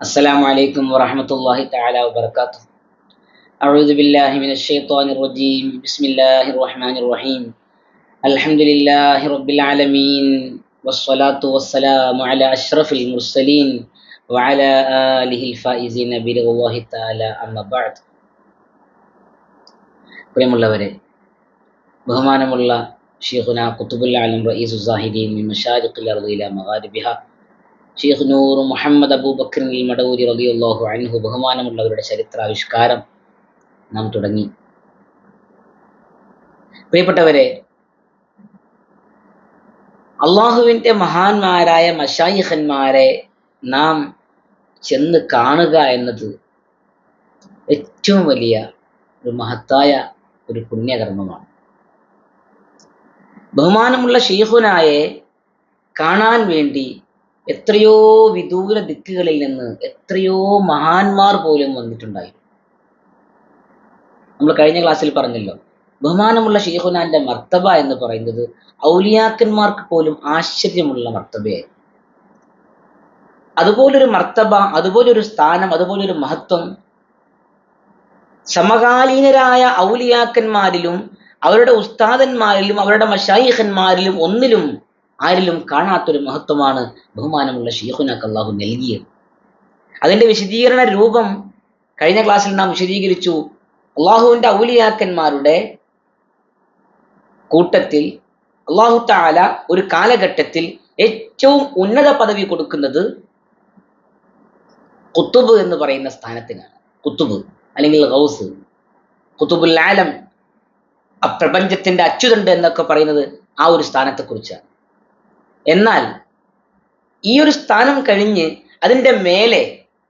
السلام عليكم ورحمة الله تعالى وبركاته أعوذ بالله من الشيطان الرجيم بسم الله الرحمن الرحيم الحمد لله رب العالمين والصلاة والسلام على أشرف المرسلين وعلى آله الفائزين برضا الله تعالى أما بعد പ്രിയമുള്ളവരെ ബഹുമാനമുള്ള ഷീഖുന കുത്തുബുൽ ആലം റയീസു സാഹിദീൻ മിൻ മശാരിഖിൽ അർദി ഇലാ മഗാരിബിഹ ഷീഖ് നൂർ മുഹമ്മദ് അബൂബക്കർ മടവൂരി റളിയല്ലാഹു അൻഹു ബഹുമാനമുള്ളവരുടെ ചരിത്രാവിഷ്കാരം നാം തുടങ്ങി. പ്രിയപ്പെട്ടവരെ അള്ളാഹുവിന്റെ മഹാന്മാരായ മഷായിഖന്മാരെ നാം ചെന്ന് കാണുക എന്നത് ഏറ്റവും വലിയ ഒരു മഹത്തായ ഒരു പുണ്യകർമ്മമാണ്. ബഹുമാനമുള്ള ഷീഖുനായെ കാണാൻ വേണ്ടി എത്രയോ വിദൂര ദിക്കുകളിൽ നിന്ന് എത്രയോ മഹാന്മാർ പോലും വന്നിട്ടുണ്ടായിരുന്നു നമ്മൾ കഴിഞ്ഞ ക്ലാസ്സിൽ പറഞ്ഞല്ലോ ബഹുമാനമുള്ള ഷെയ്ഖുനാന്റെ മർത്തബ എന്ന് പറയുന്നത് ഔലിയാക്കന്മാർക്ക് പോലും ആശ്ചര്യമുള്ള മർത്തബയായിരുന്നു. അതുപോലൊരു മർത്തബ അതുപോലൊരു സ്ഥാനം അതുപോലൊരു മഹത്വം സമകാലീനരായ ഔലിയാക്കന്മാരിലും അവരുടെ ഉസ്താദന്മാരിലും അവരുടെ മഷായിഖന്മാരിലും ഒന്നിലും ആരിലും കാണാത്തൊരു മഹത്വമാണ് ബഹുമാനമുള്ള ഷീഖുനക്ക് അള്ളാഹു നൽകിയത്. അതിന്റെ വിശദീകരണ രൂപം കഴിഞ്ഞ ക്ലാസ്സിൽ നാം വിശദീകരിച്ചു. അള്ളാഹുവിന്റെ ഔലിയാക്കന്മാരുടെ കൂട്ടത്തിൽ അള്ളാഹു താല ഒരു കാലഘട്ടത്തിൽ ഏറ്റവും ഉന്നത പദവി കൊടുക്കുന്നത് കുത്തുബ് എന്ന് പറയുന്ന സ്ഥാനത്തിനാണ്. കുത്തുബ് അല്ലെങ്കിൽ ഗൗസ്. കുത്തുബുൽ ആലം പ്രപഞ്ചത്തിന്റെ അച്യുതണ്ട് എന്നൊക്കെ പറയുന്നത് ആ ഒരു സ്ഥാനത്തെക്കുറിച്ചാണ്. എന്നാൽ ഈ ഒരു സ്ഥാനം കഴിഞ്ഞ് അതിന്റെ മേലെ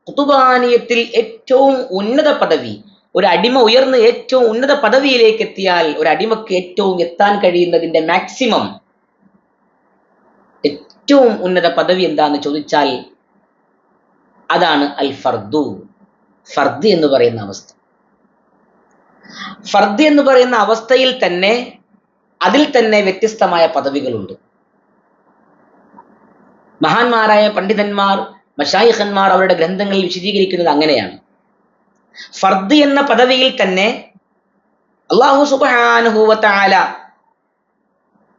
കുത്തുബാനീയത്തിൽ ഏറ്റവും ഉന്നത പദവി ഒരു അടിമ ഉയർന്ന് ഏറ്റവും ഉന്നത പദവിയിലേക്ക് എത്തിയാൽ ഒരു അടിമക്ക് ഏറ്റവും എത്താൻ കഴിയുന്നതിന്റെ മാക്സിമം ഏറ്റവും ഉന്നത പദവി എന്താന്ന് ചോദിച്ചാൽ അതാണ് അൽ ഫർദു ഫർദ് എന്ന് പറയുന്ന അവസ്ഥ. ഫർദ് എന്ന് പറയുന്ന അവസ്ഥയിൽ തന്നെ അതിൽ തന്നെ വ്യത്യസ്തമായ പദവികളുണ്ട്. മഹാന്മാരായ പണ്ഡിതന്മാർ മഷായിഖന്മാർ അവരുടെ ഗ്രന്ഥങ്ങളിൽ വിശദീകരിക്കുന്നത് അങ്ങനെയാണ്. ഫർദ് എന്ന പദവിയിൽ തന്നെ അള്ളാഹു സുബാനുഭൂവത്താല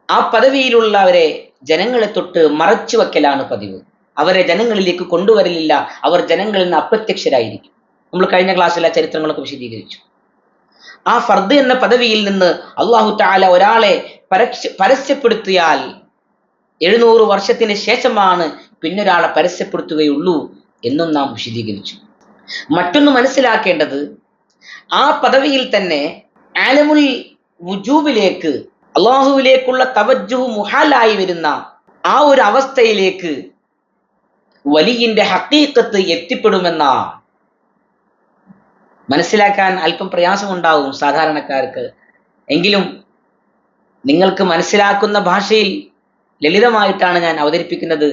ആ പദവിയിലുള്ളവരെ ജനങ്ങളെ തൊട്ട് മറച്ചു വെക്കലാണ് പതിവ്. അവരെ ജനങ്ങളിലേക്ക് കൊണ്ടുവരലില്ല. അവർ ജനങ്ങളിൽ നിന്ന് അപ്രത്യക്ഷരായിരിക്കും. നമ്മൾ കഴിഞ്ഞ ക്ലാസ്സിലെ ചരിത്രങ്ങളൊക്കെ വിശദീകരിച്ചു. ആ ഫർദ് എന്ന പദവിയിൽ നിന്ന് അള്ളാഹു താല ഒരാളെ പരസ്യ പരസ്യപ്പെടുത്തിയാൽ എഴുന്നൂറ് വർഷത്തിന് ശേഷമാണ് പിന്നൊരാളെ പരസ്യപ്പെടുത്തുകയുള്ളൂ എന്നും നാം വിശദീകരിച്ചു. മറ്റൊന്ന് മനസ്സിലാക്കേണ്ടത് ആ പദവിയിൽ തന്നെ ആലമുൽ വുജൂബിലേക്ക് അള്ളാഹുവിലേക്കുള്ള തവജ്ജുഹു മുഹാലായി വരുന്ന ആ ഒരു അവസ്ഥയിലേക്ക് വലിയിന്റെ ഹക്കീക്കത്ത് എത്തിപ്പെടുമെന്ന മനസ്സിലാക്കാൻ അല്പം പ്രയാസമുണ്ടാവും സാധാരണക്കാർക്ക്. എങ്കിലും നിങ്ങൾക്ക് മനസ്സിലാക്കുന്ന ഭാഷയിൽ ലളിതമായിട്ടാണ് ഞാൻ അവതരിപ്പിക്കുന്നത്.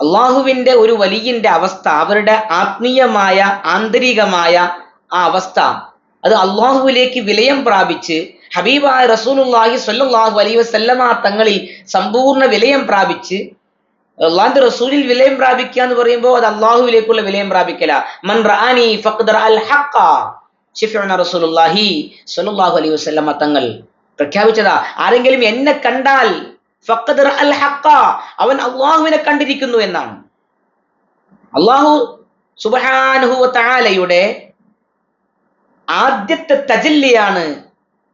അള്ളാഹുവിന്റെ ഒരു വലിയന്റെ അവസ്ഥ അവരുടെ ആത്മീയമായ ആന്തരികമായ ആ അവസ്ഥ അത് അള്ളാഹുവിലേക്ക് വിലയം പ്രാപിച്ച് ഹബീബായ റസൂലുല്ലാഹി സ്വല്ലല്ലാഹു അലൈ വസല്ലമ തങ്ങളിൽ സമ്പൂർണ വിലയം പ്രാപിച്ച് അള്ളാഹിന്റെ റസൂലിൽ വിലയം പ്രാപിക്കുക എന്ന് പറയുമ്പോൾ അത് അള്ളാഹുവിലേക്കുള്ള വിലയം പ്രാപിക്കല. മൻ റാനി ഫഖദ് അൽ ഹഖ സ്വല്ലല്ലാഹു അലൈഹി വസല്ലമ തങ്ങൾ പ്രഖ്യാപിച്ചതാ. ആരെങ്കിലും എന്നെ കണ്ടാൽ അവൻ അള്ളാഹുവിനെ കണ്ടിരിക്കുന്നു എന്നാണ്. അള്ളാഹു സുബ്ഹാനഹു വതആലയുടെ ആദ്യത്തെ തജല്ലിയാണ്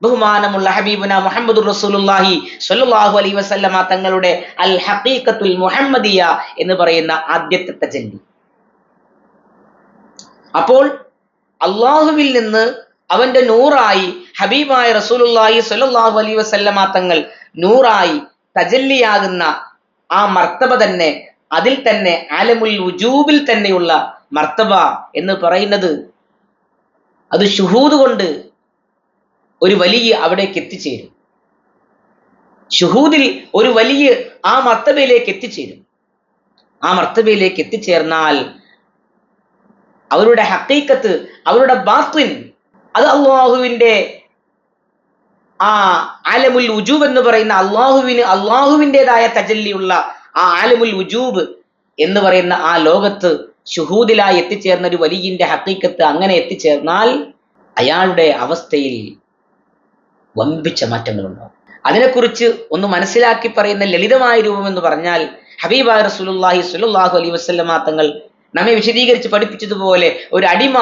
ബഹുമാനമുള്ള ഹബീബുന മുഹമ്മദ് റസൂലുള്ളാഹി സ്വല്ലല്ലാഹു അലൈഹി വസല്ലമ തങ്ങളുടെ അൽ ഹഖീഖത്തുൽ മുഹമ്മദിയ എന്ന് പറയുന്ന ആദ്യത്തെ തജല്ലി. അപ്പോൾ അള്ളാഹുവിൽ നിന്ന് അവന്റെ നൂറായി ഹബീബായ റസൂലുല്ലാഹി സ്വല്ലല്ലാഹു അലൈഹി വസല്ലമ തങ്ങൾ നൂറായി തജല്ലിയാകുന്ന ആ മർത്തബ തന്നെ അതിൽ തന്നെ ആലമുൽ വുജൂബിൽ തന്നെയുള്ള മർത്തബ എന്ന് പറയുന്നത്. അത് ഷുഹൂദ് കൊണ്ട് ഒരു വലിയ അവിടേക്ക് എത്തിച്ചേരും. ഷുഹൂദിൽ ഒരു വലിയ ആ മർത്തബയിലേക്ക് എത്തിച്ചേരും. ആ മർത്തബയിലേക്ക് എത്തിച്ചേർന്നാൽ അവരുടെ ഹക്കീക്കത്ത് അവരുടെ ബാത്വിൻ അത് അള്ളാഹുവിന്റെ ആ ആലമുൽ ഉജൂബ് എന്ന് പറയുന്ന അള്ളാഹുവിന് അള്ളാഹുവിന്റെതായ തജല്ലിയുള്ള ആ ആലമുൽ ഉജൂബ് എന്ന് പറയുന്ന ആ ലോകത്ത് ഷുഹൂദിലായി എത്തിച്ചേർന്ന ഒരു വലിയന്റെ ഹക്കീക്കത്ത് അങ്ങനെ എത്തിച്ചേർന്നാൽ അയാളുടെ അവസ്ഥയിൽ വമ്പിച്ച മാറ്റങ്ങളുണ്ടാവും. അതിനെക്കുറിച്ച് ഒന്ന് മനസ്സിലാക്കി പറയുന്ന ലളിതമായ രൂപം എന്ന് പറഞ്ഞാൽ ഹബീബായ റസൂലുള്ളാഹി സ്വല്ലല്ലാഹു അലൈഹി വസല്ലമ തങ്ങൾ നമ്മെ വിശദീകരിച്ച് പഠിപ്പിച്ചതുപോലെ ഒരു അടിമ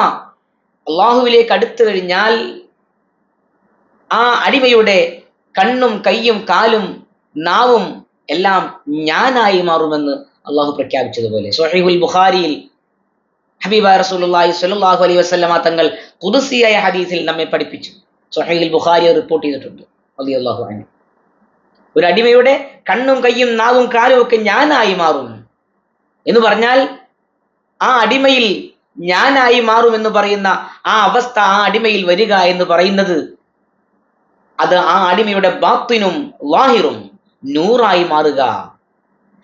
അള്ളാഹുവിലേക്ക് അടുത്തു കഴിഞ്ഞാൽ ആ അടിമയുടെ കണ്ണും കയ്യും കാലും നാവും എല്ലാം ഞാനായി മാറുമെന്ന് അള്ളാഹു പ്രഖ്യാപിച്ചതുപോലെ. സുഹൈഹുൽ ബുഖാരിയിൽ ഹബീബ റസൂലുള്ളാഹി സ്വല്ലല്ലാഹു അലൈഹി വസ്ലമ തങ്ങൾ കുതിസിയായ ഹദീസിൽ നമ്മെ പഠിപ്പിച്ചു. സുഹൈഹുൽ ബുഖാരി റിപ്പോർട്ട് ചെയ്തിട്ടുണ്ട്. റളിയല്ലാഹു അൻഹു. ഒരു അടിമയുടെ കണ്ണും കയ്യും നാവും കാലും ഒക്കെ ഞാനായി മാറും എന്ന് പറഞ്ഞാൽ ആ അടിമയിൽ ഞാനായി മാറുമെന്ന് പറയുന്ന ആ അവസ്ഥ ആ അടിമയിൽ വരിക എന്ന് പറയുന്നത് അത് ആ അടിമയുടെ ബാത്തിനും വാഹിറും നൂറായി മാറുക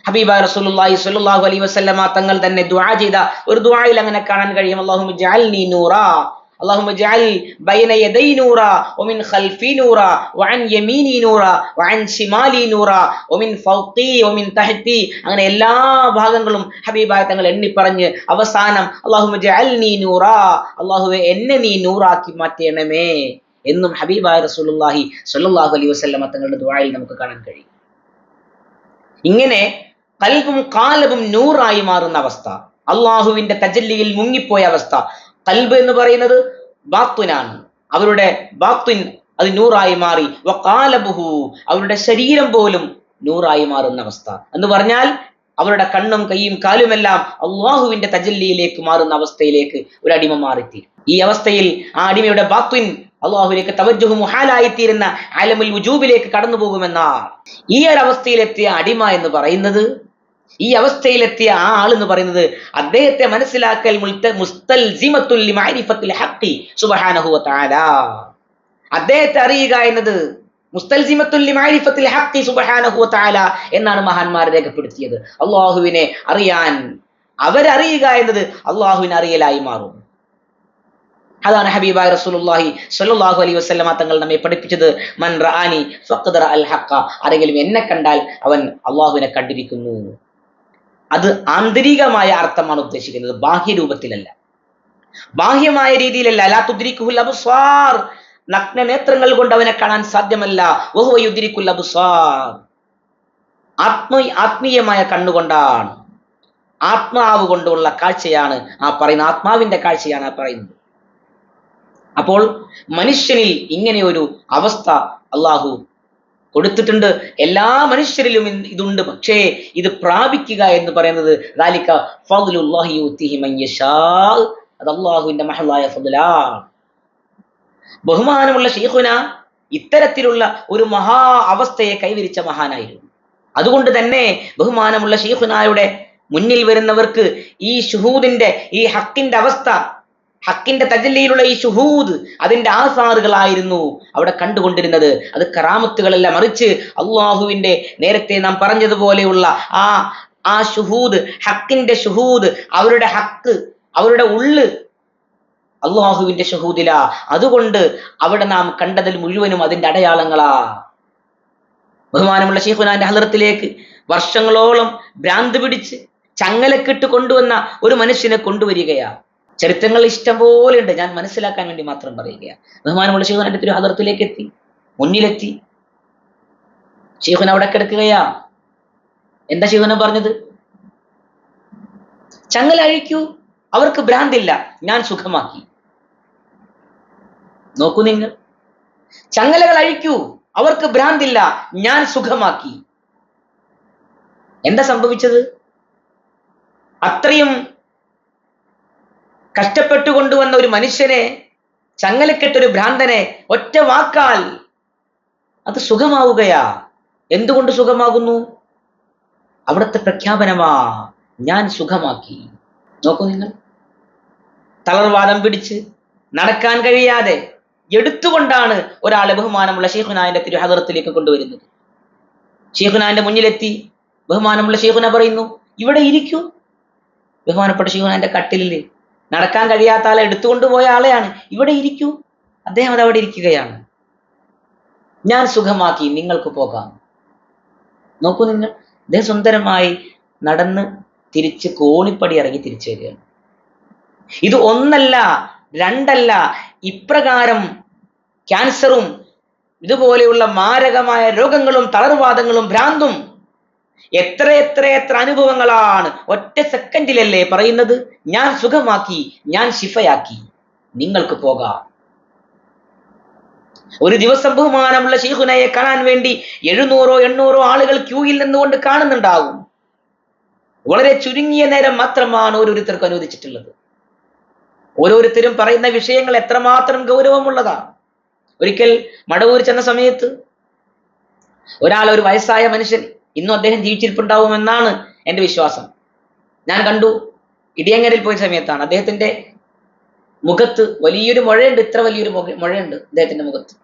ഹബീബ റസൂലുള്ളാഹി സ്വല്ലല്ലാഹു അലൈഹി വസല്ലമ തങ്ങൾ തന്നെ ദുആ ചെയ്ത ഒരു ദുആയിൽ അങ്ങനെ കാണാൻ കഴിയും അല്ലാഹുമ്മ ജഅൽനി നൂറാ اللهم اجعل بين يدي نورا ومن خلفي نورا وعن يميني نورا وعن شمالي نورا ومن فوقي ومن تحتي അങ്ങനെ എല്ലാ ഭാഗങ്ങളും ഹബീബായ തങ്ങൾ എണ്ണി പറഞ്ഞ് അവസാനം അല്ലാഹുമ്മ ജഅൽനി നൂറാ അല്ലാഹുവേ എന്നെ നീ നൂറാക്കി മാറ്റണമേ എന്നും ഹബീബായ റസൂലുള്ളാഹി സ്വല്ലല്ലാഹു അലൈഹി വസല്ലമ തങ്ങളുടെ ദുആയിൽ നമുക്ക് കാണാൻ കഴിയും. ഇങ്ങനെ കൽബും കാലബും നൂറായി മാറുന്ന അവസ്ഥ അള്ളാഹുവിന്റെ തജല്ലിയിൽ മുങ്ങിപ്പോയ അവസ്ഥ കൽബ് എന്ന് പറയുന്നത് ബാത്തുനാണ്. അവരുടെ ബാത്തുൻ അത് നൂറായി മാറി വക്കാലബുഹു അവരുടെ ശരീരം പോലും നൂറായി മാറുന്ന അവസ്ഥ. എന്ന് പറഞ്ഞാൽ അവരുടെ കണ്ണും കൈയും കാലുമെല്ലാം അള്ളാഹുവിന്റെ തജല്ലിയിലേക്ക് മാറുന്ന അവസ്ഥയിലേക്ക് ഒരു അടിമ മാറിത്തീരും. ഈ അവസ്ഥയിൽ ആ അടിമയുടെ ബാത്തുൻ അള്ളാഹുലേക്ക് തവജുഹു മുഹാലായിത്തീരുന്ന അലമുൽ വുജൂബിലേക്ക് കടന്നു പോകുമെന്നാണ് ഈ ഒരു അവസ്ഥയിലെത്തിയ അടിമ എന്ന് പറയുന്നത്? ഈ അവസ്ഥയിലെത്തിയ ആ ആൾ എന്ന് പറയുന്നത് അദ്ദേഹത്തെ മനസ്സിലാക്കൽ അദ്ദേഹത്തെ അറിയുക എന്നത് എന്നാണ് മഹാന്മാർ രേഖപ്പെടുത്തിയത്. അള്ളാഹുവിനെ അറിയാൻ അവരറിയുക എന്നത് അള്ളാഹുവിനെ അറിയലായി മാറും. അതാണ് ഹബീബായ റസൂലുള്ളാഹി സ്വല്ലല്ലാഹു അലൈഹി വസല്ലമ തങ്ങൾ നമ്മെ പഠിപ്പിച്ചത്. മൻ റആനി ഫഖദ് റഅൽ ഹഖ ആരെങ്കിലും എന്നെ കണ്ടാൽ അവൻ അള്ളാഹുവിനെ കണ്ടിരിക്കുന്നു. അത് ആന്തരികമായ അർത്ഥമാണ് ഉദ്ദേശിക്കുന്നത്. ബാഹ്യ രൂപത്തിലല്ല. ബാഹ്യമായ രീതിയിലല്ല. ലാ തുദ്രിക്കുൽ അബ്സാർ. നഗ്ന നേത്രങ്ങൾ കൊണ്ട് അവനെ കാണാൻ സാധ്യമല്ല. വഹുവ യുദ്രിക്കുൽ അബ്സാർ. ആത്മ ആത്മീയമായ കണ്ണുകൊണ്ടാണ് ആത്മാവ് കൊണ്ടുള്ള കാഴ്ചയാണ് ആ പറയുന്ന. ആത്മാവിന്റെ കാഴ്ചയാണ് ആ പറയുന്നത്. അപ്പോൾ മനുഷ്യനിൽ ഇങ്ങനെ ഒരു അവസ്ഥ അള്ളാഹു കൊടുത്തിട്ടുണ്ട്. എല്ലാ മനുഷ്യരിലും ഇതുണ്ട്. പക്ഷേ ഇത് പ്രാപിക്കുക എന്ന് പറയുന്നത് ദാലിക ഫദ്ലുല്ലാഹി യുത്തിഹി മൻ അത് അള്ളാഹുവിന്റെ മഹലായ ഫضലാണ് ബഹുമാനമുള്ള ഷെയ്ഖുന ഇത്തരത്തിലുള്ള ഒരു മഹാ അവസ്ഥയെ കൈവരിച്ച മഹാനായിരുന്നു. അതുകൊണ്ട് തന്നെ ബഹുമാനമുള്ള ഷെയ്ഖുനായുടെ മുന്നിൽ വരുന്നവർക്ക് ഈ ഷുഹൂദിന്റെ ഈ ഹക്കിന്റെ അവസ്ഥ ഹക്കിന്റെ തജല്ലിയിലുള്ള ഈ ഷുഹൂദ് അതിന്റെ ആസാറുകളായിരുന്നു അവിടെ കണ്ടുകൊണ്ടിരുന്നത്. അത് കറാമത്തുകളല്ല മറിച്ച് അള്ളാഹുവിന്റെ നേരത്തെ നാം പറഞ്ഞതുപോലെയുള്ള ആ ആ ഷുഹൂദ് ഹക്കിന്റെ ഷുഹൂദ് അവരുടെ ഹക്ക് അവരുടെ ഉള്ള് അള്ളാഹുവിന്റെ ഷഹൂദില അതുകൊണ്ട് അവിടെ നാം കണ്ടതിൽ മുഴുവനും അതിന്റെ അടയാളങ്ങളാ. ബഹുമാനമുള്ള ഷെയ്ഖുനാന്റെ ഹലറത്തിലേക്ക് വർഷങ്ങളോളം ഭ്രാന്ത് പിടിച്ച് ചങ്ങലക്കിട്ട് കൊണ്ടുവന്ന ഒരു മനുഷ്യനെ കൊണ്ടുവരികയാ. ചരിത്രങ്ങൾ ഇഷ്ടം പോലെ ഉണ്ട്. ഞാൻ മനസ്സിലാക്കാൻ വേണ്ടി മാത്രം പറയുകയാണ്. ബഹുമാനമുള്ള ഷെയ്ഖുനാന്റെ തിരു ഹലറത്തിലേക്ക് എത്തി. മുന്നിലെത്തി. ഷെയ്ഖുന അവിടെ കിടക്കുകയാ. എന്താ ഷെയ്ഖുന പറഞ്ഞത്? ചങ്ങല അഴിക്കൂ. അവർക്ക് ഭ്രാന്തില്ല. ഞാൻ സുഖമാക്കി. നോക്കൂ നിങ്ങൾ. ചങ്ങലകൾ അഴിക്കൂ. അവർക്ക് ഭ്രാന്തില്ല. ഞാൻ സുഖമാക്കി. എന്താ സംഭവിച്ചത്? അത്രയും കഷ്ടപ്പെട്ടു കൊണ്ടുവന്ന ഒരു മനുഷ്യനെ ചങ്ങലക്കെട്ടൊരു ഭ്രാന്തനെ ഒറ്റ വാക്കാൽ അത് സുഖമാവുകയാ. എന്തുകൊണ്ട് സുഖമാകുന്നു? അവിടുത്തെ പ്രഖ്യാപനമാ ഞാൻ സുഖമാക്കി. നോക്കൂ നിങ്ങൾ. തളർവാദം പിടിച്ച് നടക്കാൻ കഴിയാതെ എടുത്തുകൊണ്ടാണ് ഒരാളെ ബഹുമാനമുള്ള ഷെയ്ഖുനായന്റെ തിരുഹദറത്തിലേക്ക് കൊണ്ടുവരുന്നത്. ഷെയ്ഖുനാന്റെ മുന്നിലെത്തി ബഹുമാനമുള്ള ഷെയ്ഖുന പറയുന്നു ഇവിടെ ഇരിക്കൂ. ബഹുമാനപ്പെട്ട ഷെയ്ഖുനാന്റെ കട്ടിലിൽ നടക്കാൻ കഴിയാത്ത ആളെ എടുത്തുകൊണ്ട് പോയ ആളെയാണ്. ഇവിടെ ഇരിക്കൂ. അദ്ദേഹം അത് അവിടെ ഇരിക്കുകയാണ്. ഞാൻ സുഖമാക്കി നിങ്ങൾക്ക് പോകാം. നോക്കൂ നിങ്ങൾ. അദ്ദേഹം സുന്ദരമായി നടന്ന് തിരിച്ച് കോണിപ്പടി ഇറങ്ങി തിരിച്ചു വരികയാണ്. ഇത് ഒന്നല്ല രണ്ടല്ല ഇപ്രകാരം ക്യാൻസറും ഇതുപോലെയുള്ള മാരകമായ രോഗങ്ങളും തളർവാദങ്ങളും ഭ്രാന്തും എത്ര എത്ര എത്ര അനുഭവങ്ങളാണ് ഒറ്റ സെക്കൻഡിലല്ലേ പറയുന്നത്? ഞാൻ സുഖമാക്കി ഞാൻ ശിഫയാക്കി. നിങ്ങൾക്ക് പോകാം. ഒരു ദിവസം ബഹുമാനമുള്ള ശീഹുനയെ കാണാൻ വേണ്ടി എഴുന്നൂറോ എണ്ണൂറോ ആളുകൾ ക്യൂയിൽ നിന്നുകൊണ്ട് കാണുന്നുണ്ടാവും. വളരെ ചുരുങ്ങിയ നേരം മാത്രമാണ് ഓരോരുത്തർക്കും അനുവദിച്ചിട്ടുള്ളത്. ഓരോരുത്തരും പറയുന്ന വിഷയങ്ങൾ എത്രമാത്രം ഗൗരവമുള്ളതാണ് ഒരിക്കൽ മടവൂർ ചെന്ന സമയത്ത് ഒരാൾ ഒരു വയസ്സായ മനുഷ്യൻ ഇന്നും അദ്ദേഹം ജീവിച്ചിരിപ്പുണ്ടാവുമെന്നാണ് എന്റെ വിശ്വാസം. ഞാൻ കണ്ടു ഇടിയങ്ങരിൽ പോയ സമയത്താണ്. അദ്ദേഹത്തിന്റെ മുഖത്ത് വലിയൊരു മുഴയുണ്ട് ഇത്ര വലിയൊരു മുഴയുണ്ട് അദ്ദേഹത്തിന്റെ മുഖത്ത്.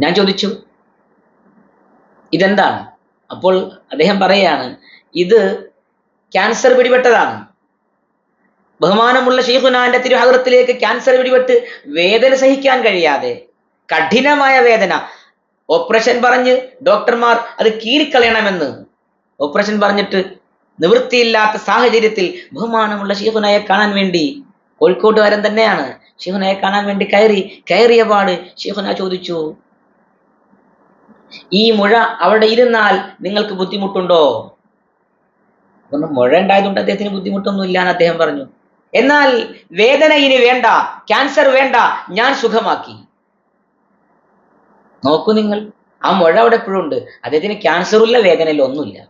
ഞാൻ ചോദിച്ചു ഇതെന്താണ്? അപ്പോൾ അദ്ദേഹം പറയാണ് ഇത് ക്യാൻസർ പിടിപെട്ടതാണ്. ബഹുമാനമുള്ള ഷെയ്ഖുനാന്റെ തിരുഹകൃത്തിലേക്ക് ക്യാൻസർ പിടിപെട്ട് വേദന സഹിക്കാൻ കഴിയാതെ കഠിനമായ വേദന ഓപ്പറേഷൻ പറഞ്ഞ് ഡോക്ടർമാർ അത് കീറിക്കളയണമെന്ന്. ഓപ്പറേഷൻ പറഞ്ഞിട്ട് നിവൃത്തിയില്ലാത്ത സാഹചര്യത്തിൽ ബഹുമാനമുള്ള ഷീഹുനയെ കാണാൻ വേണ്ടി കോഴിക്കോട്ടുകാരൻ തന്നെയാണ്. ഷീഹുനയെ കാണാൻ വേണ്ടി കയറി കയറിയ പാട് ഷീഹുന ചോദിച്ചു. ഈ മുഴ അവിടെ ഇരുന്നാൽ നിങ്ങൾക്ക് ബുദ്ധിമുട്ടുണ്ടോ? മുഴ ഉണ്ടായതുകൊണ്ട് അദ്ദേഹത്തിന് ബുദ്ധിമുട്ടൊന്നും ഇല്ല എന്ന് അദ്ദേഹം പറഞ്ഞു. എന്നാൽ വേദന ഇനി വേണ്ട ക്യാൻസർ വേണ്ട ഞാൻ സുഖമാക്കി. നോക്കൂ നിങ്ങൾ. ആ മുഴ അവിടെ എപ്പോഴും ഉണ്ട്. അദ്ദേഹത്തിന് ക്യാൻസറുള്ള വേദനയില്ല ഒന്നുമില്ല.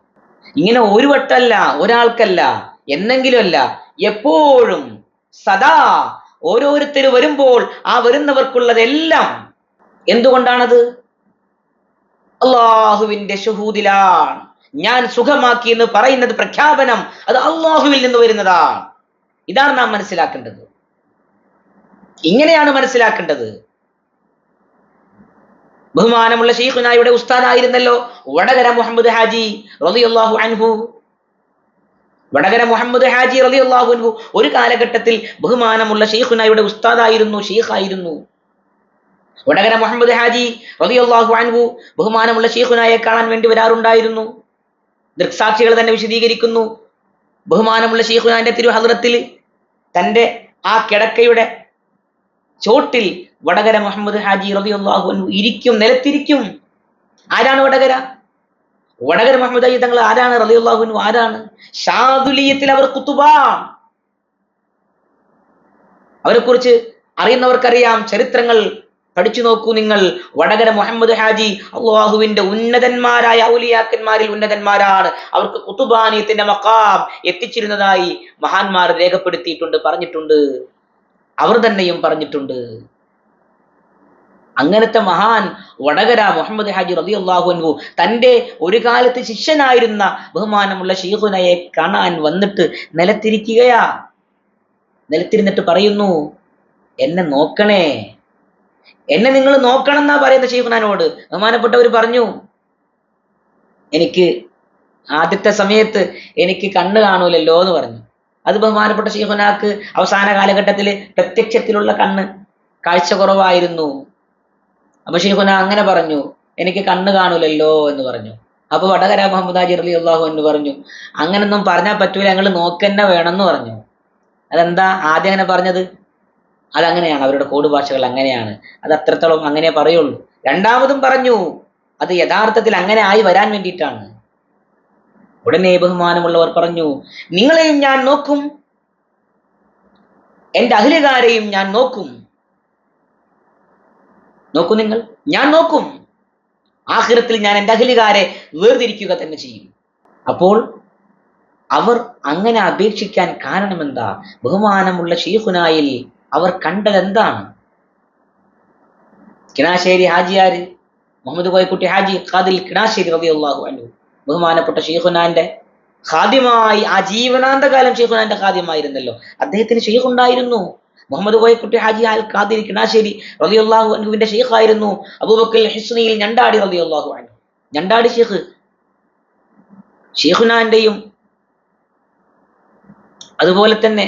ഇങ്ങനെ ഒരു വട്ടല്ല ഒരാൾക്കല്ല എന്നെങ്കിലും അല്ല എപ്പോഴും സദാ ഓരോരുത്തർ വരുമ്പോൾ ആ വരുന്നവർക്കുള്ളതെല്ലാം എന്തുകൊണ്ടാണത്? അള്ളാഹുവിന്റെ ഷുഹൂദിലാണ്. ഞാൻ സുഖമാക്കി എന്ന് പറയുന്നത് പ്രഖ്യാപനം അത് അള്ളാഹുവിൽ നിന്ന് വരുന്നതാണ്. ഇതാണ് നാം മനസ്സിലാക്കേണ്ടത്. ഇങ്ങനെയാണ് മനസ്സിലാക്കേണ്ടത്. ബഹുമാനമുള്ള ഷെയ്ഖുനായുടെ ഉസ്താദായിരുന്നല്ലോ. വടകര മുഹമ്മദ് ഹാജി റളിയല്ലാഹു അൻഹു. വടകര മുഹമ്മദ് ഹാജി റളിയല്ലാഹു അൻഹു ഒരു കാലഘട്ടത്തിൽ ബഹുമാനമുള്ള ഷെയ്ഖുനായുടെ ഉസ്താദായിരുന്നു ഷെയ്ഖായിരുന്നു വടകര മുഹമ്മദ് ഹാജി റളിയല്ലാഹു അൻഹു ബഹുമാനമുള്ള ഷെയ്ഖുനായെ കാണാൻ വേണ്ടി വരാറുണ്ടായിരുന്നു. ദൃക്സാക്ഷികൾ തന്നെ വിശദീകരിക്കുന്നു. ബഹുമാനമുള്ള ഷെയ്ഖുനാന്റെ തിരുഹദ്രത്തിൽ തന്റെ ആ കിടക്കയുടെ ചോട്ടിൽ വടകര മുഹമ്മദ് ഹാജി അൻഹു ഇരിക്കും നിലത്തിരിക്കും. ആരാണ് വടകര? വടകര മുഹമ്മദ് ഹാജി തങ്ങൾ ആരാണ്? അൻഹു ആരാണ്? ഷാദുലീയത്തിൽ അവർ കുത്തുബാ. അവരെ കുറിച്ച് അറിയുന്നവർക്കറിയാം ചരിത്രങ്ങൾ പഠിച്ചു നോക്കൂ നിങ്ങൾ. വടകര മുഹമ്മദ് ഹാജി അള്ളാഹുവിന്റെ ഉന്നതന്മാരായ ഔലിയാക്കന്മാരിൽ ഉന്നതന്മാരാണ്. അവർക്ക് കുത്തുബാനിയത്തിന്റെ മക്കാം എത്തിച്ചിരുന്നതായി മഹാന്മാർ രേഖപ്പെടുത്തിയിട്ടുണ്ട് പറഞ്ഞിട്ടുണ്ട്. അവർ തന്നെയും പറഞ്ഞിട്ടുണ്ട്. അങ്ങനത്തെ മഹാൻ വടകര മുഹമ്മദ് ഹാജി റബി അൻഹു തന്റെ ഒരു കാലത്ത് ശിഷ്യനായിരുന്ന ബഹുമാനമുള്ള ഷീഖുനയെ കാണാൻ വന്നിട്ട് നിലത്തിരിക്കുകയാ. നിലത്തിരുന്നിട്ട് പറയുന്നു എന്നെ നോക്കണേ. എന്നെ നിങ്ങൾ നോക്കണം എന്നാ പറയുന്ന ഷീഖുനാനോട് ബഹുമാനപ്പെട്ടവർ പറഞ്ഞു എനിക്ക് ആദ്യത്തെ സമയത്ത് എനിക്ക് കണ്ണ് കാണൂലല്ലോ എന്ന് പറഞ്ഞു. അത് ബഹുമാനപ്പെട്ട ഷീഹുനാക്ക് അവസാന കാലഘട്ടത്തിൽ പ്രത്യക്ഷത്തിലുള്ള കണ്ണ് കാഴ്ച കുറവായിരുന്നു. അപ്പൊ ഷീഹുന അങ്ങനെ പറഞ്ഞു എനിക്ക് കണ്ണ് കാണൂലല്ലോ എന്ന് പറഞ്ഞു. അപ്പൊ വടകര മുഹമ്മദ് ഹാജി അലി അള്ളാഹു എന്ന് പറഞ്ഞു അങ്ങനൊന്നും പറഞ്ഞാൽ പറ്റൂല ഞങ്ങൾ നോക്കന്നെ വേണമെന്ന് പറഞ്ഞു. അതെന്താ ആദ്യം അങ്ങനെ പറഞ്ഞത്? അതങ്ങനെയാണ് അവരുടെ കോഡ് ഭാഷകൾ അങ്ങനെയാണ്. അത് അത്രത്തോളം അങ്ങനെ പറയുള്ളൂ. രണ്ടാമതും പറഞ്ഞു അത് യഥാർത്ഥത്തിൽ അങ്ങനെ ആയി വരാൻ വേണ്ടിയിട്ടാണ്. ഉടനെ ബഹുമാനമുള്ളവർ പറഞ്ഞു നിങ്ങളെയും ഞാൻ നോക്കും. എന്റെ അഖിലുകാരെയും ഞാൻ നോക്കും. നോക്കൂ നിങ്ങൾ ഞാൻ നോക്കും. ആഖിറത്തിൽ ഞാൻ എന്റെ അഖിലുകാരെ വേർതിരിക്കുക തന്നെ ചെയ്യും. അപ്പോൾ അവർ അങ്ങനെ അപേക്ഷിക്കാൻ കാരണമെന്താ? ബഹുമാനമുള്ള ഷീഖുനായിൽ അവർ കണ്ടത് എന്താണ് കിണാശ്ശേരി ഹാജിയാര് മുഹമ്മദ് കോയക്കുട്ടി ഹാജി ഖാദിൽ കിണാശ്ശേരി റളിയല്ലാഹു അൻഹു ബഹുമാനപ്പെട്ട ഷെയ്ഖുനാന്റെ ഖാദിമായി ആ ജീവനാന്ത കാലം ഷെയ്ഖുനാന്റെ ഖാദിമായിരുന്നല്ലോ. അദ്ദേഹത്തിന് ഷെയ്ഖ് ഉണ്ടായിരുന്നു മുഹമ്മദ് കോയക്കുട്ടി ഹാജി അൽ ഖാദിൽ കിണാശ്ശേരി അനുവിന്റെ അൻഹുവിന്റെ ഷെയ്ഖായിരുന്നു. അബൂബക്കൽ ഹിസ്നിയിൽ ഞണ്ടാടി റളിയല്ലാഹു അനു ഞണ്ടാടി ഷെയ്ഖ്. ഷെയ്ഖുനാന്റെയും അതുപോലെ തന്നെ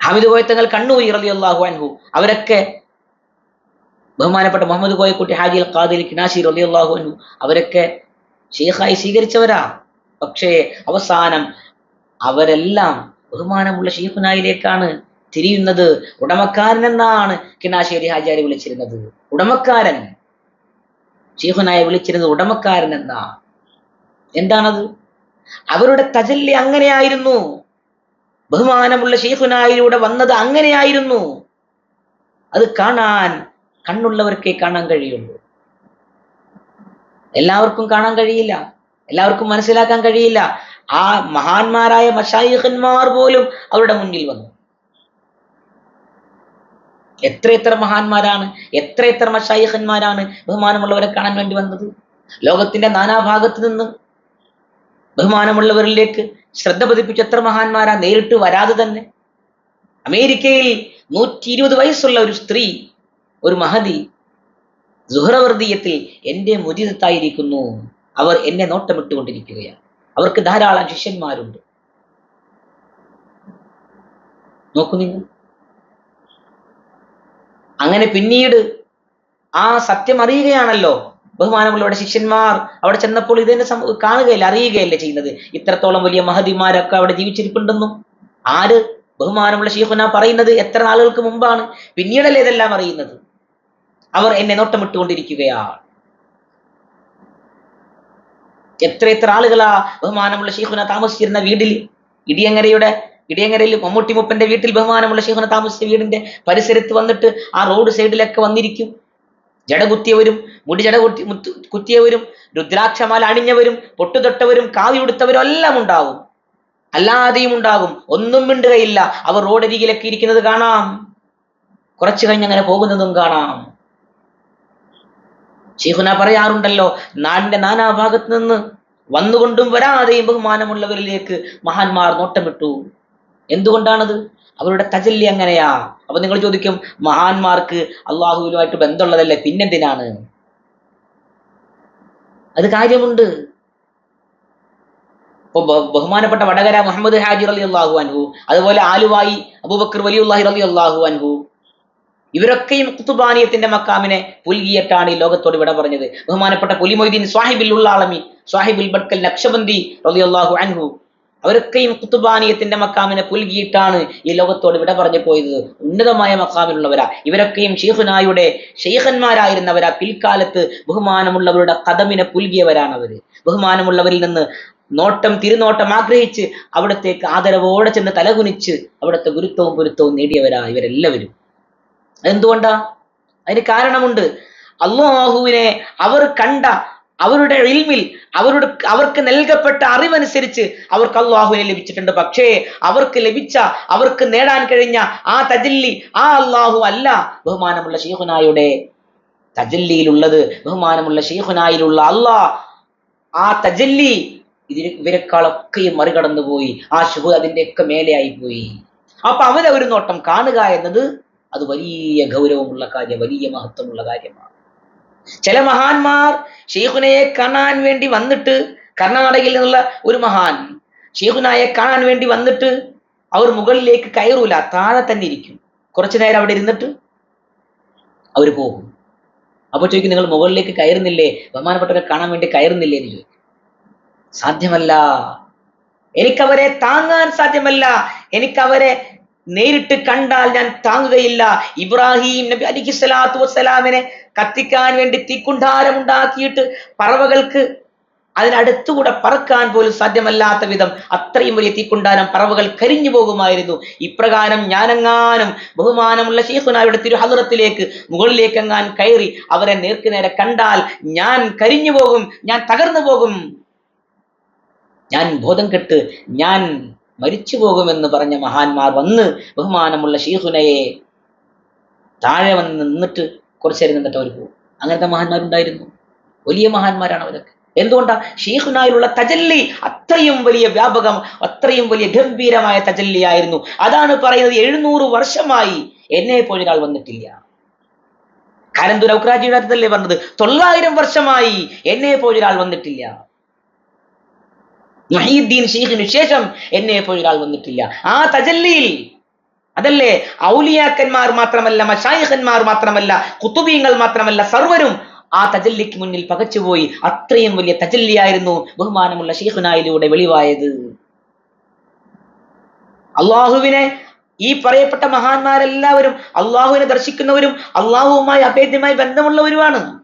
ഹമിദ് കോയത്തങ്ങൾ കണ്ണൂരി റളിയല്ലാഹു അൻഹു. അവരൊക്കെ ബഹുമാനപ്പെട്ട മുഹമ്മദ് കോയക്കുട്ടി ഹാജി അൽ ഖാദിൽ കിനാശി റളിയല്ലാഹു അൻഹു. അവരൊക്കെ ഷെയ്ഖായി സ്വീകരിച്ചവരാ. പക്ഷേ അവസാനം അവരെല്ലാം ബഹുമാനമുള്ള ഷെയ്ഖുനായിലേക്കാണ് തിരിയുന്നത്. ഉടമക്കാരൻ എന്നാണ് കിണാശ്ശേരി ഹാജാരി വിളിച്ചിരുന്നത്. ഉടമക്കാരൻ. ഷെയ്ഖുനായി വിളിച്ചിരുന്നത് ഉടമക്കാരൻ എന്നാ എന്താണത്? അവരുടെ തജല്ലി അങ്ങനെയായിരുന്നു. ബഹുമാനമുള്ള ഷെയ്ഖുനായിലൂടെ വന്നത് അങ്ങനെയായിരുന്നു. അത് കാണാൻ കണ്ണുള്ളവർക്കേ കാണാൻ കഴിയുള്ളൂ. എല്ലാവർക്കും കാണാൻ കഴിയില്ല. എല്ലാവർക്കും മനസ്സിലാക്കാൻ കഴിയില്ല. ആ മഹാന്മാരായ മഷായിഖന്മാർ പോലും അവരുടെ മുന്നിൽ വന്നു. എത്ര എത്ര മഹാന്മാരാണ് എത്ര എത്ര മഷായിഖന്മാരാണ് ബഹുമാനമുള്ളവരെ കാണാൻ വേണ്ടി വന്നത്. ലോകത്തിന്റെ നാനാഭാഗത്ത് നിന്ന് ബഹുമാനമുള്ളവരിലേക്ക് ശ്രദ്ധ പതിപ്പിച്ച എത്ര മഹാന്മാരാ നേരിട്ട് വരാതെ തന്നെ. അമേരിക്കയിൽ നൂറ്റി ഇരുപത് വയസ്സുള്ള ഒരു സ്ത്രീ ഒരു മഹതി സുഹറവർദീയത്തിൽ എന്റെ മുജിതത്തായിരിക്കുന്നു അവർ എന്നെ നോട്ടമിട്ടുകൊണ്ടിരിക്കുകയാണ്. അവർക്ക് ധാരാളം ശിഷ്യന്മാരുണ്ട്. നോക്കൂ നിങ്ങൾ. അങ്ങനെ പിന്നീട് ആ സത്യം അറിയുകയാണല്ലോ. ബഹുമാനമുള്ളവരുടെ ശിഷ്യന്മാർ അവിടെ ചെന്നപ്പോൾ ഇതിനെ കാണുകയില്ല അറിയുകയല്ലേ ചെയ്യുന്നത്? ഇത്രത്തോളം വലിയ മഹതിമാരൊക്കെ അവിടെ ജീവിച്ചിരിപ്പുണ്ടെന്നും ആര് ബഹുമാനമുള്ള ഷീഖുന പറയുന്നത് എത്ര നാളുകൾക്ക് മുമ്പാണ്? പിന്നീടല്ലേ ഇതെല്ലാം അറിയുന്നത്? അവർ എന്നെ നോട്ടമിട്ടുകൊണ്ടിരിക്കുകയാണ്. എത്ര എത്ര ആളുകളാ ബഹുമാനമുള്ള ഷെയ്ഖുന താമസിച്ചിരുന്ന വീട്ടിൽ ഇടിയങ്ങരയുടെ ഇടിയങ്ങരയിൽ മമ്മൂട്ടി മുപ്പന്റെ വീട്ടിൽ ബഹുമാനമുള്ള ഷെയ്ഖുന താമസിച്ച വീടിന്റെ പരിസരത്ത് വന്നിട്ട് ആ റോഡ് സൈഡിലൊക്കെ വന്നിരിക്കും. ജട കുത്തിയവരും മുടി ജട കുത്തി കുത്തിയവരും രുദ്രാക്ഷമാല അണിഞ്ഞവരും പൊട്ടുതൊട്ടവരും കാവി ഉടുത്തവരും എല്ലാം ഉണ്ടാവും. അല്ലാതെയും ഉണ്ടാകും. ഒന്നും മിണ്ടുകയില്ല. അവർ റോഡരികിലൊക്കെ ഇരിക്കുന്നത് കാണാം. കുറച്ചു കഴിഞ്ഞ് അങ്ങനെ പോകുന്നതും കാണാം. ഷീഖുന പറയാറുണ്ടല്ലോ നാടിന്റെ നാനാഭാഗത്ത് നിന്ന് വന്നുകൊണ്ടും വരാതെയും ബഹുമാനമുള്ളവരിലേക്ക് മഹാന്മാർ നോട്ടമിട്ടു. എന്തുകൊണ്ടാണത്? അവരുടെ തജല്ലി അങ്ങനെയാ. അപ്പൊ നിങ്ങൾ ചോദിക്കും മഹാന്മാർക്ക് അള്ളാഹുവിനുമായിട്ട് ബന്ധമുള്ളതല്ലേ പിന്നെന്തിനാണ്? അത് കാര്യമുണ്ട്. ഇപ്പൊ ബഹുമാനപ്പെട്ട വടകര മുഹമ്മദ് ഹാജി അലി അള്ളാഹു അൻഹു അതുപോലെ ആലുവായി അബൂബക്കർ വലി അള്ളാഹി അലി അള്ളാഹു അൻഹു ഇവരൊക്കെയും കുത്തുബാനിയത്തിന്റെ മക്കാമിനെ പുൽകിയിട്ടാണ് ഈ ലോകത്തോട് വിട പറഞ്ഞത്. ബഹുമാനപ്പെട്ട പുലിമൊയ്തീൻ സ്വാഹിബിൽ ഉള്ളാളമി സ്വാഹിബിൽ ബഡ്കൽ നക്ഷബന്തി റളിയല്ലാഹു അൻഹു. അവരൊക്കെയും കുത്തുബാനിയത്തിന്റെ മക്കാമിനെ പുൽകിയിട്ടാണ് ഈ ലോകത്തോട് വിട പറഞ്ഞു പോയത്. ഉന്നതമായ മക്കാമിലുള്ളവരാ. ഇവരൊക്കെയും ഷെയ്ഖുനായുടെ ഷെയ്ഖന്മാരായിരുന്നവരാ. പിൽക്കാലത്ത് ബഹുമാനമുള്ളവരുടെ കഥമിനെ പുൽകിയവരാണ് അവർ. ബഹുമാനമുള്ളവരിൽ നിന്ന് നോട്ടം തിരുനോട്ടം ആഗ്രഹിച്ച് അവിടത്തേക്ക് ആദരവോടെ ചെന്ന് തലകുനിച്ച് അവിടുത്തെ ഗുരുത്വവും പൊരുത്തവും നേടിയവരാ ഇവരെല്ലാവരും. അതെന്തുകൊണ്ടാ അതിന് കാരണമുണ്ട്. അള്ളാഹുവിനെ അവർ കണ്ട അവരുടെ ഇൽമിൽ അവരുടെ അവർക്ക് നൽകപ്പെട്ട അറിവനുസരിച്ച് അവർക്ക് അള്ളാഹുവിനെ ലഭിച്ചിട്ടുണ്ട്. പക്ഷേ അവർക്ക് ലഭിച്ച അവർക്ക് നേടാൻ കഴിഞ്ഞ ആ തജല്ലി ആ അള്ളാഹു അല്ല ബഹുമാനമുള്ള ഷെയ്ഹുനായുടെ തജല്ലിയിലുള്ളത്. ബഹുമാനമുള്ള ഷെയ്ഹുനായിലുള്ള അള്ളാഹ് ആ തജല്ലി ഇതിന് ഇവരെക്കാളൊക്കെയും മറികടന്നു പോയി ആ ശുഭ അതിന്റെയൊക്കെ മേലെയായി പോയി അപ്പൊ അവരൊരു നോട്ടം കാണുക എന്നത് അത് വലിയ ഗൗരവമുള്ള കാര്യം വലിയ മഹത്വമുള്ള കാര്യമാണ്. ചില മഹാന്മാർ ഷെയ്ഖുനയെ കാണാൻ വേണ്ടി വന്നിട്ട് കർണാടകയിൽ നിന്നുള്ള ഒരു മഹാൻ ഷെയ്ഖുനായെ കാണാൻ വേണ്ടി വന്നിട്ട് അവർ മുകളിലേക്ക് കയറൂല താഴെ തന്നെ ഇരിക്കും. കുറച്ചു നേരം അവിടെ ഇരുന്നിട്ട് അവർ പോകും. അപ്പോൾ ചോദിക്കും നിങ്ങൾ മുകളിലേക്ക് കയറുന്നില്ലേ? ബഹുമാനപ്പെട്ടവരെ കാണാൻ വേണ്ടി കയറുന്നില്ലേ? എന്ന് ചോദിക്കും. സാധ്യമല്ല. എനിക്കവരെ താങ്ങാൻ സാധ്യമല്ല. എനിക്കവരെ നേരിട്ട് കണ്ടാൽ ഞാൻ താങ്ങുകയില്ല. ഇബ്രാഹിം നബി അലിഖി സ്വലാത്തു വസ്സലാമിനെ കത്തിക്കാൻ വേണ്ടി തീക്കുണ്ടാരം ഉണ്ടാക്കിയിട്ട് പറവകൾക്ക് അതിനടുത്തുകൂടെ പറക്കാൻ പോലും സാധ്യമല്ലാത്ത വിധം അത്രയും വലിയ തീക്കുണ്ടാരം പറവകൾ കരിഞ്ഞു പോകുമായിരുന്നു. ഇപ്രകാരം ഞാനെങ്ങാനും ബഹുമാനമുള്ള ഷെയ്ഖുനായുടെ തിരുഹദുറത്തിലേക്ക് മുകളിലേക്ക് എങ്ങാൻ കയറി അവരെ നേർക്ക് നേരെ കണ്ടാൽ ഞാൻ കരിഞ്ഞു പോകും ഞാൻ തകർന്നു പോകും. ഞാൻ ബോധം കെട്ട് ഞാൻ മരിച്ചു പോകുമെന്ന് പറഞ്ഞ മഹാന്മാർ വന്ന് ബഹുമാനമുള്ള ഷീഹുനയെ താഴെ വന്ന് നിന്നിട്ട് കുറച്ചു നേരം നിന്നിട്ട് അവർ പോകും. അങ്ങനത്തെ മഹാന്മാരുണ്ടായിരുന്നു. വലിയ മഹാന്മാരാണ് അവരൊക്കെ. എന്തുകൊണ്ടാ? ഷീഖുനായിലുള്ള തജല്ലി അത്രയും വലിയ വ്യാപകം അത്രയും വലിയ ഗംഭീരമായ തജല്ലിയായിരുന്നു. അതാണ് പറയുന്നത് എഴുന്നൂറ് വർഷമായി എന്നെ പോലൊരാൾ വന്നിട്ടില്ല. കാരന്തൂർ ഔക്രാജിയുടെ അടുത്തല്ലേ പറഞ്ഞത്? തൊള്ളായിരം വർഷമായി എന്നെ പോലൊരാൾ വന്നിട്ടില്ല. മഹീദ്ദീൻ ഷെയ്ഖിന് ശേഷം എന്നെ ഒരാൾ വന്നിട്ടില്ല. ആ തജല്ലിയിൽ അതല്ലേ? ഔലിയാക്കന്മാർ മാത്രമല്ല മഷായിഖന്മാർ മാത്രമല്ല കുത്തുബീങ്ങൾ മാത്രമല്ല സർവരും ആ തജല്ലിക്ക് മുന്നിൽ പകച്ചുപോയി. അത്രയും വലിയ തജല്ലിയായിരുന്നു ബഹുമാനമുള്ള ഷെയ്ഖുനായിലൂടെ വെളിവായത്. അള്ളാഹുവിനെ ഈ പറയപ്പെട്ട മഹാന്മാരെല്ലാവരും അള്ളാഹുവിനെ ദർശിക്കുന്നവരും അള്ളാഹുവുമായി അഭേദ്യമായി ബന്ധമുള്ളവരുമാണ്.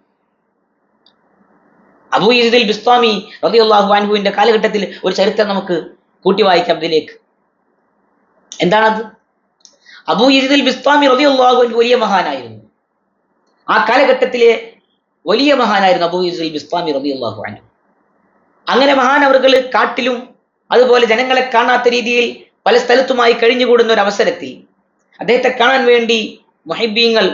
അബൂ ബിസ്വാമി റളിയല്ലാഹു അൻഹുവിന്റെ കാലഘട്ടത്തിൽ ഒരു ചരിത്രം നമുക്ക് കൂട്ടി വായിക്കാം ഇതിലേക്ക് എന്താണത്? അബൂ ബിസ്വാമി റളിയല്ലാഹു അൻഹു വലിയ മഹാനായിരുന്നു. ആ കാലഘട്ടത്തിലെ വലിയ മഹാനായിരുന്നു അബൂ യസീദുൽ ബിസ്വാമി റളിയല്ലാഹു അൻഹു. അങ്ങനെ മഹാൻ അവർ കാട്ടിലും അതുപോലെ ജനങ്ങളെ കാണാത്ത രീതിയിൽ പല സ്ഥലത്തുമായി കഴിഞ്ഞുകൂടുന്ന ഒരു അവസരത്തിൽ അദ്ദേഹത്തെ കാണാൻ വേണ്ടി മൊഹിബീങ്ങൾ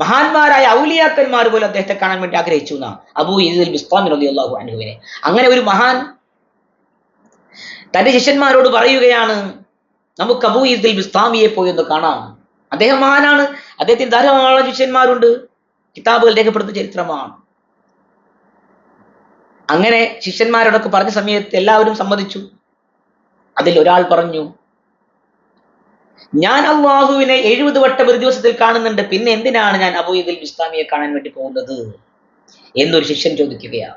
മഹാന്മാരായ ഔലിയാക്കന്മാർ പോലും അദ്ദേഹത്തെ കാണാൻ വേണ്ടി ആഗ്രഹിച്ചു എന്നാ അബൂ ഈദുൽ ബിസ്താമി റളിയല്ലാഹു അൻഹുവിനെ അങ്ങനെ ഒരു മഹാൻ തന്റെ ശിഷ്യന്മാരോട് പറയുകയാണ് നമുക്ക് അബൂ ഈദുൽ ബിസ്താമിയെ പോയി ഒന്ന് കാണാം. അദ്ദേഹം മഹാനാണ്. അദ്ദേഹത്തിന് ധാരാളം ശിഷ്യന്മാരുണ്ട്. കിതാബുകൾ രേഖപ്പെടുത്തുന്ന ചരിത്രമാണ്. അങ്ങനെ ശിഷ്യന്മാരോടൊക്കെ പറഞ്ഞ സമയത്ത് എല്ലാവരും സമ്മതിച്ചു. അതിൽ ഒരാൾ പറഞ്ഞു ഞാൻ അള്ളാഹുവിനെ എഴുപത് വട്ടം ഒരു ദിവസത്തിൽ കാണുന്നുണ്ട്. പിന്നെ എന്തിനാണ് ഞാൻ അബൂയദിൽ ബിസ്താമിയെ കാണാൻ വേണ്ടി പോകുന്നത്? എന്നൊരു ശിഷ്യൻ ചോദിക്കുകയാണ്.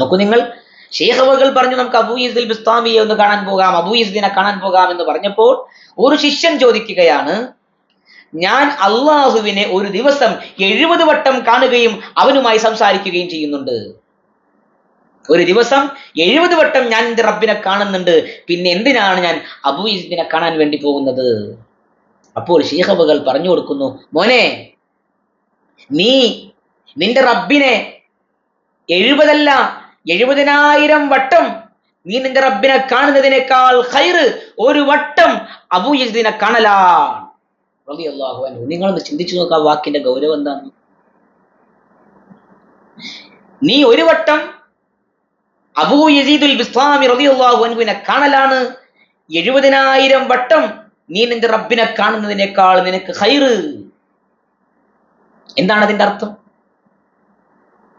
നോക്കൂ നിങ്ങൾ ഷേഖവകൾ പറഞ്ഞു നമുക്ക് അബൂയദിൽ ബിസ്താമിയെ ഒന്ന് കാണാൻ പോകാം അബൂയദിനെ കാണാൻ പോകാം എന്ന് പറഞ്ഞപ്പോൾ ഒരു ശിഷ്യൻ ചോദിക്കുകയാണ് ഞാൻ അള്ളാഹുവിനെ ഒരു ദിവസം എഴുപത് വട്ടം കാണുകയും അവനുമായി സംസാരിക്കുകയും ചെയ്യുന്നുണ്ട്. ഒരു ദിവസം എഴുപത് വട്ടം ഞാൻ എന്റെ റബ്ബിനെ കാണുന്നുണ്ട്. പിന്നെ എന്തിനാണ് ഞാൻ അബൂ കാണാൻ വേണ്ടി പോകുന്നത്? അപ്പോൾ ഷീഹബുകൾ പറഞ്ഞു കൊടുക്കുന്നു മോനെ നീ നിന്റെ റബ്ബിനെ എഴുപതല്ല എഴുപതിനായിരം വട്ടം നീ നിന്റെ റബ്ബിനെ കാണുന്നതിനേക്കാൾ ഹൈറ് ഒരു വട്ടം അബൂ യസീദിനെ കാണലാണ്. നിങ്ങളൊന്ന് ചിന്തിച്ചു നോക്കുക ആ വാക്കിന്റെ ഗൗരവം എന്താണ്. നീ ഒരു വട്ടം അബൂ യസീദുൽ ബിസ്ലാമി റളിയല്ലാഹു അൻഹുവിനെ കാണലാണ്. എഴുപതിനായിരം വട്ടം നീ നിന്റെ റബ്ബിനെ കാണുന്നതിനേക്കാൾ നിനക്ക് ഹൈറ് എന്താണ് അതിന്റെ അർത്ഥം?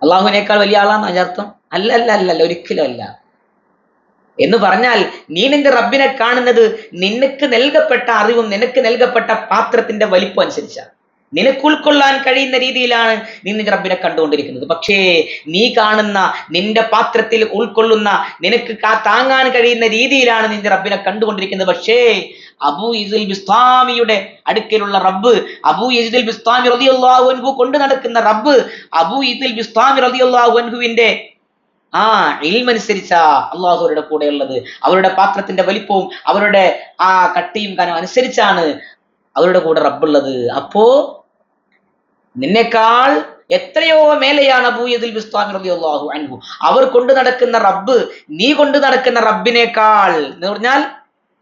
അള്ളാഹുവിനേക്കാൾ വലിയ ആളാണ് അതിന്റെ അർത്ഥം? അല്ല അല്ല അല്ല അല്ല ഒരിക്കലും അല്ല. എന്ന് പറഞ്ഞാൽ നീ നിന്റെ റബ്ബിനെ കാണുന്നത് നിനക്ക് നൽകപ്പെട്ട അറിവും നിനക്ക് നൽകപ്പെട്ട പാത്രത്തിന്റെ വലിപ്പം അനുസരിച്ചാണ്. നിനക്ക് ഉൾക്കൊള്ളാൻ കഴിയുന്ന രീതിയിലാണ് നീ നിന്റെ റബ്ബിനെ കണ്ടുകൊണ്ടിരിക്കുന്നത്. പക്ഷേ നീ കാണുന്ന നിന്റെ പാത്രത്തിൽ ഉൾക്കൊള്ളുന്ന നിനക്ക് താങ്ങാൻ കഴിയുന്ന രീതിയിലാണ് നിന്റെ റബ്ബിനെ കണ്ടുകൊണ്ടിരിക്കുന്നത്. പക്ഷേ അബൂ ഇസുൽ ബിസ്താമിയുടെ അടുക്കലുള്ള റബ്ബ് അബൂ ഇസുൽ ബിസ്താമി അൻഹു കൊണ്ട് നടക്കുന്ന റബ്ബ് അബൂ ഇസുൽ ബിസ്താമി അൻഹുവിന്റെ ആ ഇൽമനുസരിച്ചാ അള്ളാഹുരുടെ കൂടെയുള്ളത് അവരുടെ പാത്രത്തിന്റെ വലിപ്പവും അവരുടെ ആ കട്ടിയും കനം അനുസരിച്ചാണ് അവരുടെ കൂടെ റബ്ബുള്ളത് അപ്പോ നിന്നെക്കാൾ എത്രയോ മേലെയാണ് അബൂയദിൽ ബിസ്താമി റളിയല്ലാഹു അൻഹു. അവർ കൊണ്ട് നടക്കുന്ന റബ്ബ് നീ കൊണ്ട് നടക്കുന്ന റബ്ബിനേക്കാൾ എന്ന് പറഞ്ഞാൽ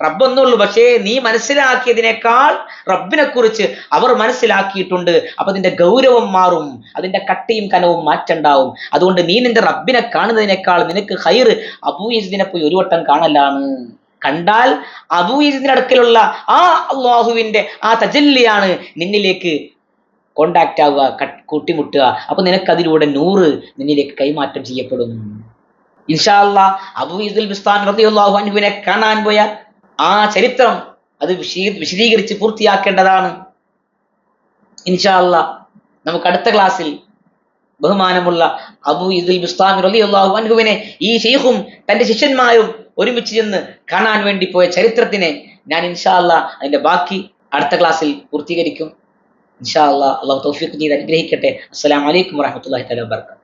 റബ്ബ് ഒന്നുള്ളൂ പക്ഷേ നീ മനസ്സിലാക്കിയതിനേക്കാൾ റബ്ബിനെ കുറിച്ച് അവർ മനസ്സിലാക്കിയിട്ടുണ്ട്. അപ്പൊ അതിന്റെ ഗൗരവം മാറും അതിന്റെ കട്ടിയും കനവും മാറ്റണ്ടാവും. അതുകൊണ്ട് നീ നിന്റെ റബ്ബിനെ കാണുന്നതിനേക്കാൾ നിനക്ക് ഹൈർ അബൂയിസിനെ പോയി ഒരു വട്ടം കാണലാണ്. കണ്ടാൽ അബൂയസിന്റെ അടുക്കലുള്ള ആ അള്ളാഹുവിന്റെ ആ തജല്ലിയാണ് നിന്നിലേക്ക് കോണ്ടാക്ട് ആവുക കട്ട്- കൂട്ടിമുട്ടുക. അപ്പൊ നിനക്ക് അതിലൂടെ നൂറ് നിന്നിലേക്ക് കൈമാറ്റം ചെയ്യപ്പെടും. ഇൻഷാല്ല ബിസ്താൻ കാണാൻ പോയ ആ ചരിത്രം അത് വിശീ- വിശദീകരിച്ച് പൂർത്തിയാക്കേണ്ടതാണ്. ഇൻഷാല്ല നമുക്ക് അടുത്ത ക്ലാസ്സിൽ ബഹുമാനമുള്ള അബൂ ഇസുൽ ബിസ്താൻ റളിയല്ലാഹു അൻഹുവിനെ ഈ ഷെയ്ഖും തന്റെ ശിഷ്യന്മാരും ഒരുമിച്ച് ചെന്ന് കാണാൻ വേണ്ടി പോയ ചരിത്രത്തിനെ ഞാൻ ഇൻഷാല്ല അതിന്റെ ബാക്കി അടുത്ത ക്ലാസ്സിൽ പൂർത്തീകരിക്കും. ഇൻഷാ അള്ളാഹ് അള്ളാഹു തൗഫീഖ് ചെയ്ത് അനുഗ്രഹിക്കട്ടെ അസ്സലാമു അലൈക്കും വറഹ്മത്തുള്ളാഹി തആല വബറകാതുഹു